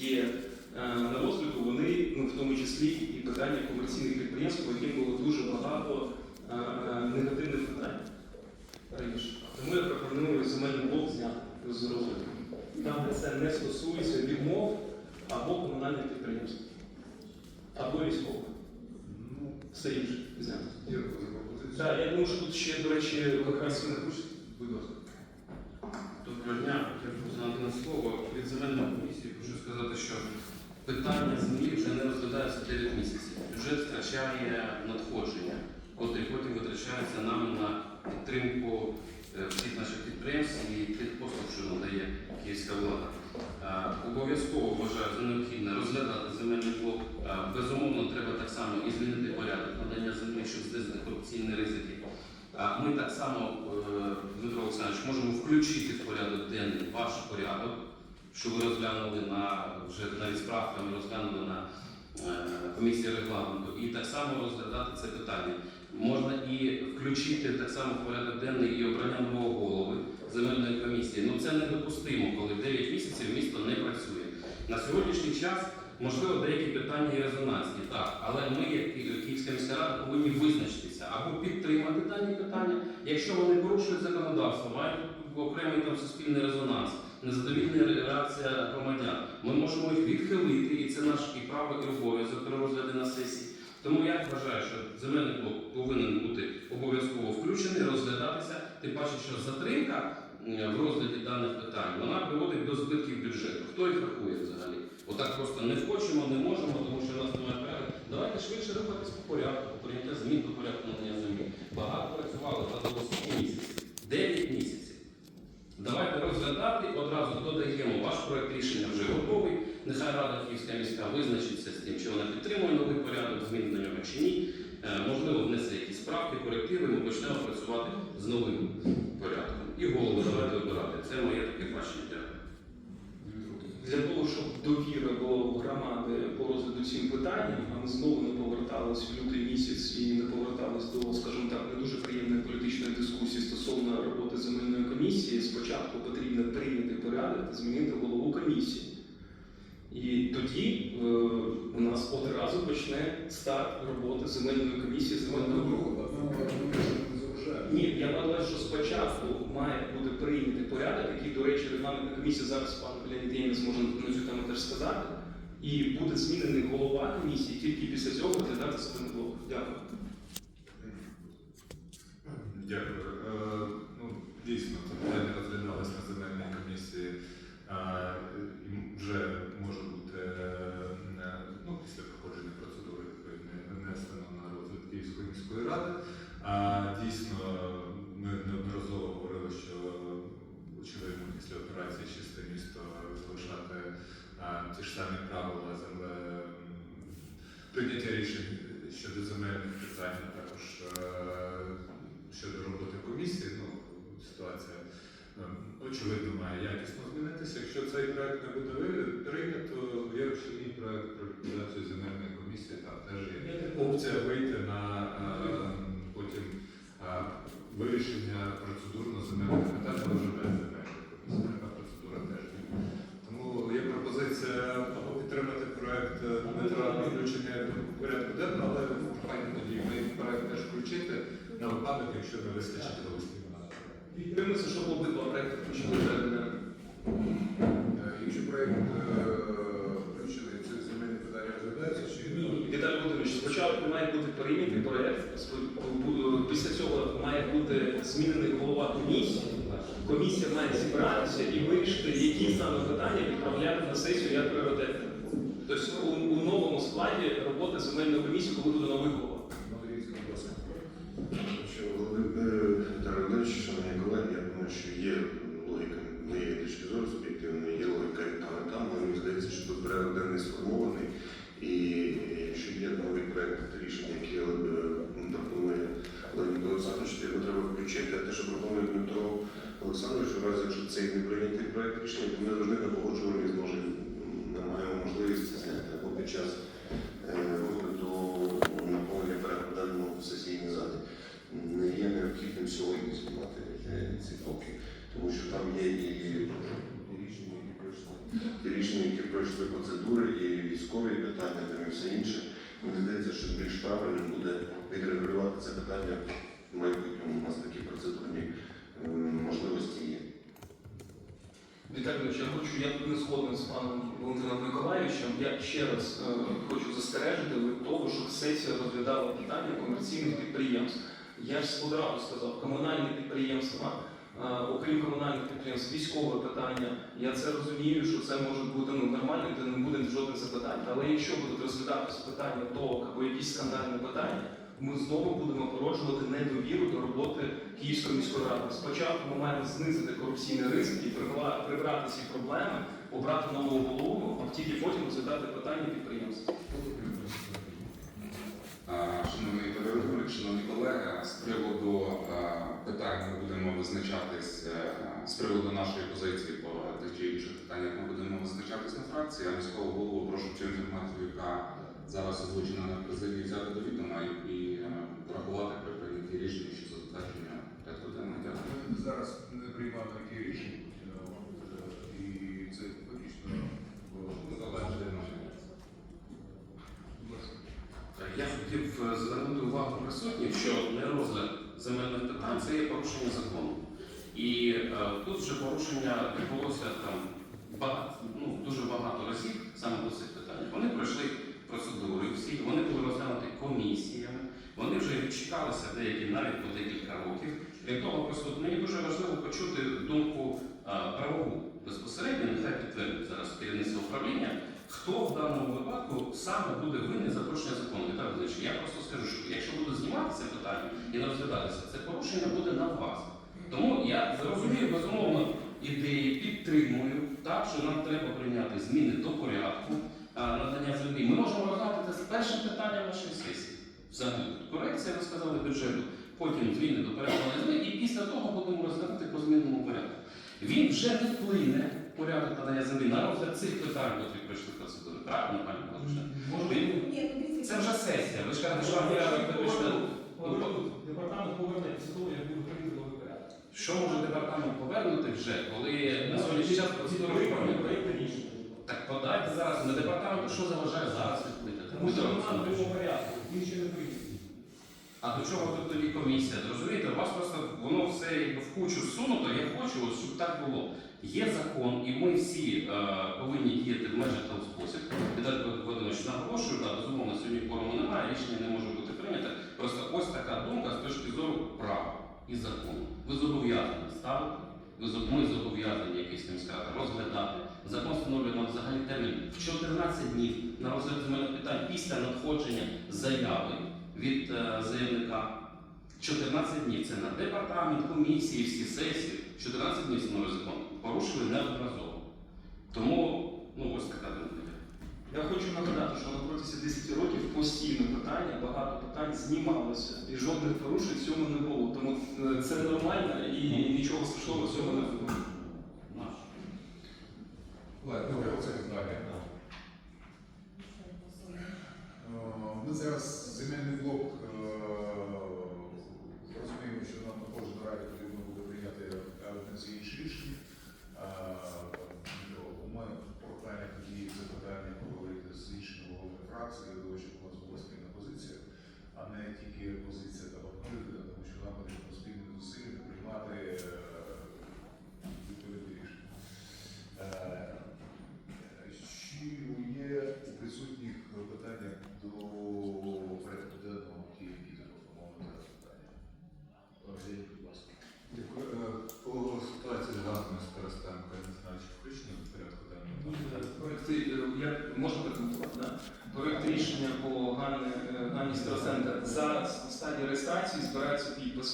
є е, на розгляду, вони, ну, в тому числі і питання комерційних підприємств, по яким було дуже багато е, е, негативних питань раніше. Тому я пропоную земельний блок зняти з розгляду. Там, де це не стосується відмов або комунальних підприємств, або військових. Ну, Все інше дякую за пропозицію. Так, я думаю, що тут ще, до речі, якраз Будь ласка. Доброго дня, хотів би знати на слово. Від земельної комісії хочу сказати, що питання землі вже не розглядається 9 місяців. Бюджет втрачає надходження, котрі потім витрачаються нами на підтримку е, всіх наших підприємств і тих послуг, що надає київська влада. Е, Обов'язково вважаю за необхідне розглядати земельний блок. Е, Безумовно, треба так само і змінити порядок надання землі, щоб знизити корупційні ризики. Ми так само, Дмитро Олександрович, можемо включити в порядок денний ваш порядок, що ви розглянули на вже навіть справками розглянули на е, комісії регламенту, і так само розглядати це питання. Можна і включити так само в порядок денний і обрання нового голови земельної комісії. Ну це недопустимо, коли 9 місяців місто не працює. На сьогоднішній час можливо деякі питання і резонансні, так, але ми, як Ки- Київська міська рада, повинні визначитися або підтримати дані питання, якщо вони порушують законодавство, мають окремий там суспільний резонанс, незадовільна реакція громадян. Ми можемо їх відхилити, і це наш і право, і обов'язок при розгляді на сесії. Тому я вважаю, що земельний блок повинен бути обов'язково включений, розглядатися, тим паче, що затримка в розгляді даних питань вона приводить до збитків бюджету. Хто їх рахує взагалі? Отак просто не хочемо, не можемо, тому що в нас немає порядку. Давайте швидше рухатись по порядку, по прийняття змін до порядку надання землі. Багато працювали за 8 місяців, 9 місяців. Давайте розглядати, додаємо ваш проект рішення вже готовий. Нехай Рада Київська міська визначиться з тим, чи вона підтримує новий порядок, змін до нього чи ні. Е, Можливо, внесе якісь правки, корективи, ми почнемо працювати з новим порядком. І голову давайте обирати. Це моє таке бачення. Для того, щоб довіра було громади по розгляду цим питанням, а ми знову не повертались в лютий місяць і не повертались до, скажімо комісії, спочатку потрібно прийняти порядок змінити голову комісії. І тоді е, у нас одразу почне старт роботи земельної комісії земельного блоку. Ні, я вважаю, що спочатку має бути прийнятий порядок, який, до речі, регламентна комісія зараз пан Леонід може на цю тему теж сказати. І буде змінений голова комісії тільки після цього розглядати себе блок. Дякую. Дякую. Е, Ну, дійсно, це питання розглядалось на комісії. Вже може бути е, ну, після проходження процедури внесено на розгляд Київської міської ради. Дійсно, ми неодноразово говорили, що очевидно після операції чисте місто залишати ті ж самі правила земле прийняття рішень щодо земельних питань, також е, щодо роботи комісії. Ну, ситуація очевидно має якісно змінитися. Якщо цей проект не буде прийнято, є ще і проект про ліквідацію земельної комісії, там теж є опція вийти на е, потім е, вирішення процедурно земельних питань, але вже без земельної комісії. Така процедура теж є. Тому є пропозиція або підтримати проект е, Дмитра на включення до порядку денного, але прохання тоді ми проект теж включити на випадок, якщо не вистачить голосів. Підтримується, щоб обидва проекти включили Якщо проєкт включений, це земельні питання розглядаються чи Ні, Віталій Володимирович, спочатку має бути прийнятий проект, після цього має бути змінений голова комісії. Комісія має зібратися і вирішити, які саме питання відправляти на сесію як пріоритетні. Тобто у, у новому складі роботи земельної комісії, коли буде новий голова. Ну, дивіться, будь ласка. Що Володимир Віталій Володимирович, шановні колеги, я думаю, що є логіка моєї точки зору суб'єктивної, є логіка і там, і там, але мені здається, що тут порядок денний сформований. І якщо є новий проект рішення, який е, пропонує Леонід Олександрович, то його треба включити. А те, що пропонує Дмитро Олександрович, цей не прийнятий проект рішення, то ми завжди на погоджуванні зможемо м, маємо можливість або під час е, розгляду наповнення порядку денного в сесійній залі не є необхідним сьогодні знімати е, ці блоки, тому що там є і ті рішення, які пройшли процедури, і військові питання, там і все інше. Мені здається, що більш правильним буде відрегулювати це питання в майбутньому. У нас такі процедурні можливості є. Віталій я хочу, я тут не згоден з паном Валентином Миколаївичем. Я ще раз е, хочу застережити від того, що сесія розглядала питання комерційних підприємств. Я ж одразу сказав, комунальні підприємства, е, окрім комунальних підприємств, військове питання. Я це розумію, що це може бути ну, нормально, де не буде жодних запитань. Але якщо будуть розглядатися питання ТОК або якісь скандальні питання, ми знову будемо породжувати недовіру до роботи Київської міської ради. Спочатку ми маємо знизити корупційний ризик і прибрати ці проблеми, обрати нового голову, а тільки потім розглядати питання підприємства. Шановний Ігор шановні колеги, з приводу питань ми будемо визначатись е, з приводу нашої позиції по тих чи інших питаннях. Ми будемо визначатись на фракції. А міського голову прошу цю інформацію, яка зараз озвучена на президії, взяти до відома і, е, врахувати при прийнятті рішення щодо затвердження порядку денного. Дякую. Ми зараз не приймаємо такі рішення, е, і це фактично Залежить Я хотів е, звернути увагу присутніх, що не розгляд земельних питань це є порушення закону. І е, тут вже порушення відбулося там багато, ну, дуже багато разів саме по цих питаннях. Вони пройшли процедури всі, вони були розглянуті комісіями, вони вже відчекалися деякі навіть по декілька років. Крім того, просто мені дуже важливо почути думку правову безпосередньо, нехай підтвердить зараз керівництво управління. Хто в даному випадку саме буде винний за порушення закону? Віталій Володимирович, я просто скажу, що якщо буде знімати це питання і не розглядатися, це порушення буде на вас. Тому я розумію, безумовно, ідеї підтримую, так, що нам треба прийняти зміни до порядку надання землі. Ми можемо розглядати це з першим питанням нашої сесії. Взагалі, корекція, ви сказали, бюджету, потім зміни до порядку надання землі, і після того будемо розглядати по змінному порядку. Він вже не вплине порядок надання землі на розгляд цих питань, які пройшли процедури. Правильно, пані Павловна? Він- Це вже сесія. Ви ж кажете, що вам порядок виключно. Департамент поверне після того, як буде прийнято новий порядок. Що може департамент повернути вже, коли на сьогоднішній час процедури виконують? Проєкт рішення. Так подайте зараз на департаменту, що заважає зараз відкликати. Нового порядку, він ще не прийнятий. А до чого тут тоді комісія? Розумієте, у вас просто воно все якби в кучу всунуто. Я хочу, от, щоб так було. Є закон, і ми всі е, повинні діяти в межах того спосіб. Віталій Володимирович, наголошую, да, безумовно, сьогодні форуму немає, рішення не може бути прийнято. Просто ось така думка з точки зору права і закону. Ви зобов'язані ставити, ми зобов'язані якийсь міська сказати, розглядати. Закон встановлює нам взагалі термін в 14 днів на розгляд земельних питань після надходження заяви від е, заявника. 14 днів це на департамент, комісії, всі сесії. 14 днів встановлює закон. Порушили неодноразово. Тому, ну ось така думка. Я хочу нагадати, що на протязі 10 років постійно питання, багато питань знімалося, і жодних порушень в цьому не було. Тому е, це нормально і нічого страшного в цьому не було. Ладно, добре, це питання.